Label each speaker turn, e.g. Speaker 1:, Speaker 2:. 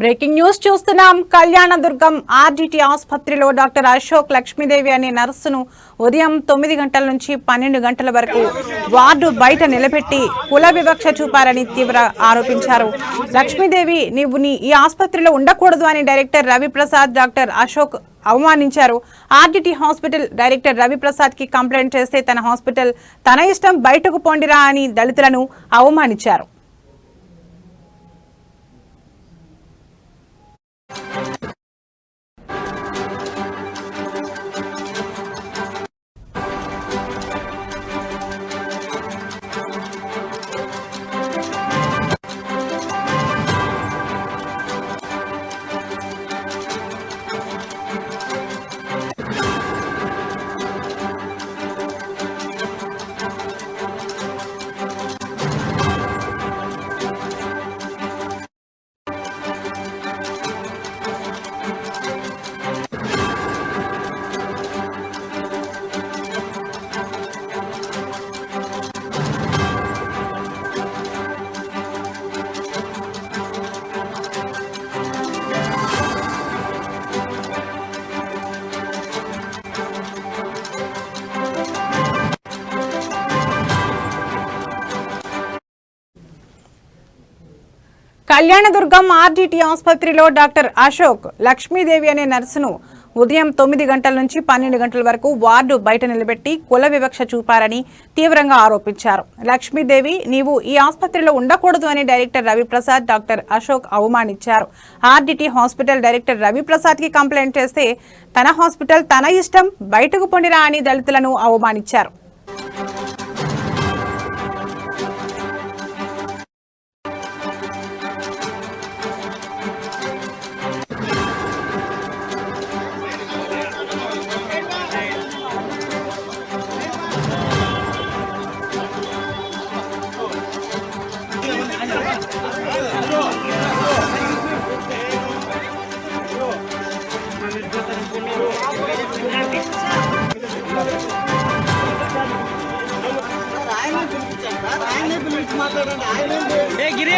Speaker 1: Breaking news చూస్తున్నాం. Kalyandurg RDT ఆసుపత్రిలో doctor Ashok Lakshmidevi అనే నర్సును ఉదయం తొమ్మిది గంటల నుంచి పన్నెండు గంటల వరకు వార్డు బయట నిలబెట్టి కుల వివక్ష చూపారని తీవ్ర ఆరోపించారు. లక్ష్మీదేవి నీవు నీ ఈ ఆసుపత్రిలో ఉండకూడదు అని డైరెక్టర్ రవిప్రసాద్ డాక్టర్ అశోక్ అవమానించారు. ఆర్డిటి హాస్పిటల్ డైరెక్టర్ రవిప్రసాద్కి కంప్లైంట్ చేస్తే తన హాస్పిటల్ తన ఇష్టం బయటకు పోండిరా అని దళితులను అవమానించారు. కళ్యాణదుర్గం ఆర్డీటీ ఆసుపత్రిలో డాక్టర్ అశోక్ లక్ష్మీదేవి అనే నర్సును ఉదయం తొమ్మిది గంటల నుంచి పన్నెండు గంటల వరకు వార్డు బయట నిలబెట్టి కుల వివక్ష చూపారని తీవ్రంగా ఆరోపించారు. లక్ష్మీదేవి నీవు ఈ ఆసుపత్రిలో ఉండకూడదు అని డైరెక్టర్ రవిప్రసాద్ డాక్టర్ అశోక్ అవమానించారు. ఆర్డిటి హాస్పిటల్ డైరెక్టర్ రవిప్రసాద్కి కంప్లైంట్ చేస్తే తన హాస్పిటల్ తన ఇష్టం బయటకు పొండిరా అని దళితులను అవమానించారు.
Speaker 2: ఏ గిరి.